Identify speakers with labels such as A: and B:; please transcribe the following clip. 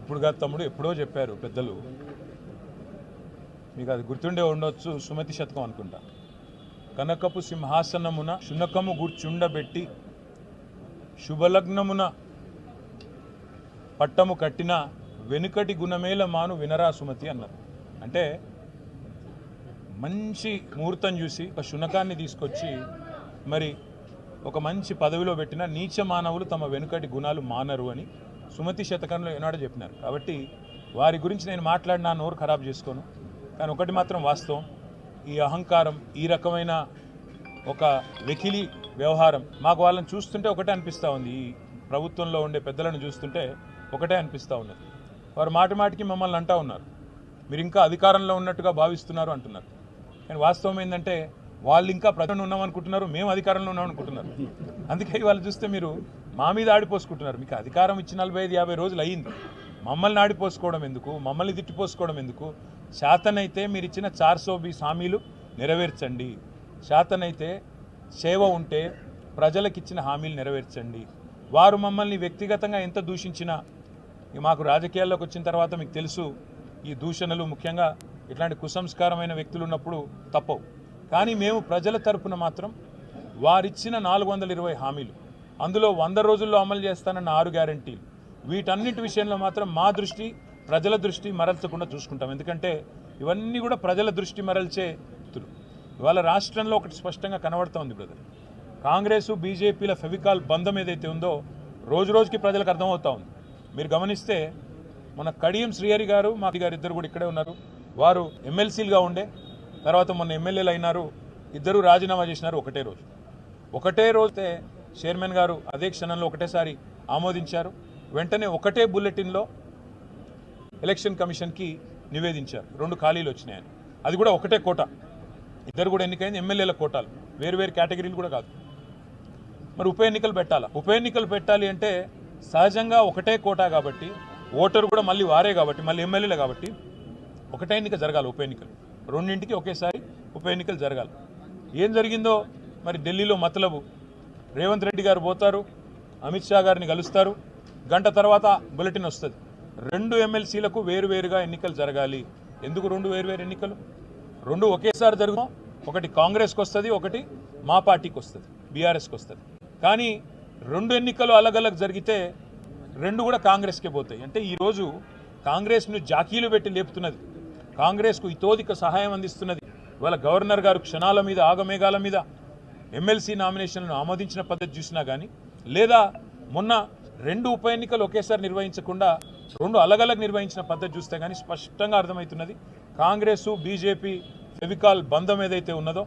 A: ఇప్పుడు కాదు తమ్ముడు ఎప్పుడో చెప్పారు పెద్దలు. మీకు అది గుర్తుండే ఉండొచ్చు సుమతి శతకం అనుకుంటా. కనకపు సింహాసనమున శునకము గుర్చుండబెట్టి శుభలగ్నమున పట్టము కట్టిన వెనుకటి గుణమేల మాను వినరా సుమతి అన్నారు. అంటే మంచి ముహూర్తం చూసి ఒక శునకాన్ని తీసుకొచ్చి మరి ఒక మంచి పదవిలో పెట్టిన నీచ మానవులు తమ వెనుకటి గుణాలు మానరు అని సుమతి శతకంలో ఏనాడో చెప్పినారు. కాబట్టి వారి గురించి నేను మాట్లాడినా నోరు ఖరాబ్ చేసుకోను. కానీ ఒకటి మాత్రం వాస్తవం. ఈ అహంకారం ఈ రకమైన ఒక వెకిలి వ్యవహారం మాకు వాళ్ళని చూస్తుంటే ఒకటే అనిపిస్తూ ఉంది. ఈ ప్రభుత్వంలో ఉండే పెద్దలను చూస్తుంటే ఒకటే అనిపిస్తూ ఉన్నది. వారు మాటి మాటికి మమ్మల్ని అంటా ఉన్నారు. మీరు ఇంకా అధికారంలో ఉన్నట్టుగా భావిస్తున్నారు అంటున్నారు. కానీ వాస్తవం ఏంటంటే వాళ్ళు ఇంకా ప్రజలు ఉన్నామనుకుంటున్నారు మేము అధికారంలో ఉన్నామనుకుంటున్నారు. అందుకే వాళ్ళు చూస్తే మీరు మా మీద ఆడిపోసుకుంటున్నారు. మీకు అధికారం ఇచ్చి నలభై ఐదు యాభై రోజులు అయ్యింది. మమ్మల్ని ఆడిపోసుకోవడం ఎందుకు? మమ్మల్ని తిట్టిపోసుకోవడం ఎందుకు? శాతనైతే మీరు ఇచ్చిన చార్ సో బీస్ హామీలు నెరవేర్చండి. శాతనైతే సేవ ఉంటే ప్రజలకు ఇచ్చిన హామీలు నెరవేర్చండి. వారు మమ్మల్ని వ్యక్తిగతంగా ఎంత దూషించినా మాకు రాజకీయాల్లోకి వచ్చిన తర్వాత మీకు తెలుసు ఈ దూషణలు ముఖ్యంగా ఇట్లాంటి కుసంస్కారమైన వ్యక్తులు ఉన్నప్పుడు తప్పవు. కానీ మేము ప్రజల తరపున మాత్రం వారిచ్చిన నాలుగు వందల ఇరవై హామీలు అందులో వంద రోజుల్లో అమలు చేస్తానన్న ఆరు గ్యారంటీలు. వీటన్నిటి విషయంలో మాత్రం మా దృష్టి ప్రజల దృష్టి మరల్చకుండా చూసుకుంటాం. ఎందుకంటే ఇవన్నీ కూడా ప్రజల దృష్టి మరల్చే వ్యక్తులు ఇవాళ రాష్ట్రంలో ఒకటి స్పష్టంగా కనబడుతూ ఉంది బ్రదర్. కాంగ్రెస్ బీజేపీల ఫెవికాల్ బంధం ఏదైతే ఉందో రోజు రోజుకి ప్రజలకు అర్థమవుతా ఉంది. మీరు గమనిస్తే మన కడియం శ్రీహరి గారు మా గారు ఇద్దరు కూడా ఇక్కడే ఉన్నారు. వారు ఎమ్మెల్సీలుగా ఉండే తర్వాత మొన్న ఎమ్మెల్యేలు అయినారు ఇద్దరు రాజీనామా చేసినారు ఒకటే రోజు. ఒకటే రోజే చైర్మన్ గారు అదే క్షణంలో ఒకటేసారి ఆమోదించారు. వెంటనే ఒకటే బుల్లెటిన్లో ఎలక్షన్ కమిషన్కి నివేదించారు. రెండు ఖాళీలు వచ్చినాయని. అది కూడా ఒకటే కోట. ఇద్దరు కూడా ఎన్నికైంది ఎమ్మెల్యేల కోటాలు. వేరు వేరు కేటగిరీలు కూడా కాదు. మరి ఉప ఎన్నికలు పెట్టాలా? ఉప ఎన్నికలు పెట్టాలి అంటే సహజంగా ఒకటే కోటా కాబట్టి ఓటరు కూడా మళ్ళీ వారే కాబట్టి మళ్ళీ ఎమ్మెల్యేలే కాబట్టి ఒకటే ఎన్నిక జరగాలి ఉప ఎన్నికలు. రెండింటికి ఒకేసారి ఉప ఎన్నికలు జరగాలి. ఏం జరిగిందో మరి ఢిల్లీలో మతలబు. రేవంత్ రెడ్డి గారు పోతారు అమిత్ షా గారిని కలుస్తారు గంట తర్వాత బులెటిన్ వస్తుంది. రెండు ఎమ్మెల్సీలకు వేరువేరుగా ఎన్నికలు జరగాలి. ఎందుకు రెండు వేరువేరు ఎన్నికలు? రెండు ఒకేసారి జరుగుతాం ఒకటి కాంగ్రెస్కి వస్తుంది ఒకటి మా పార్టీకి వస్తుంది బీఆర్ఎస్కి వస్తుంది కానీ రెండు ఎన్నికలు అలగలగ్ జరిగితే రెండు కూడా కాంగ్రెస్కే పోతాయి. అంటే ఈరోజు కాంగ్రెస్ను జాకీలు పెట్టి లేపుతున్నది కాంగ్రెస్కు ఇతోధిక సహాయం అందిస్తున్నది. ఇవాళ గవర్నర్ గారు క్షణాల మీద ఆగమేఘాల మీద ఎమ్మెల్సీ నామినేషన్లను ఆమోదించిన పద్ధతి చూసినా కానీ లేదా మొన్న రెండు ఉప ఎన్నికలు ఒకేసారి నిర్వహించకుండా రెండు అలగలగ్ నిర్వహించిన పద్ధతి చూస్తే కానీ స్పష్టంగా అర్థమవుతున్నది. కాంగ్రెస్ బీజేపీ ఫెవికాల్ బంధం ఏదైతే ఉన్నదో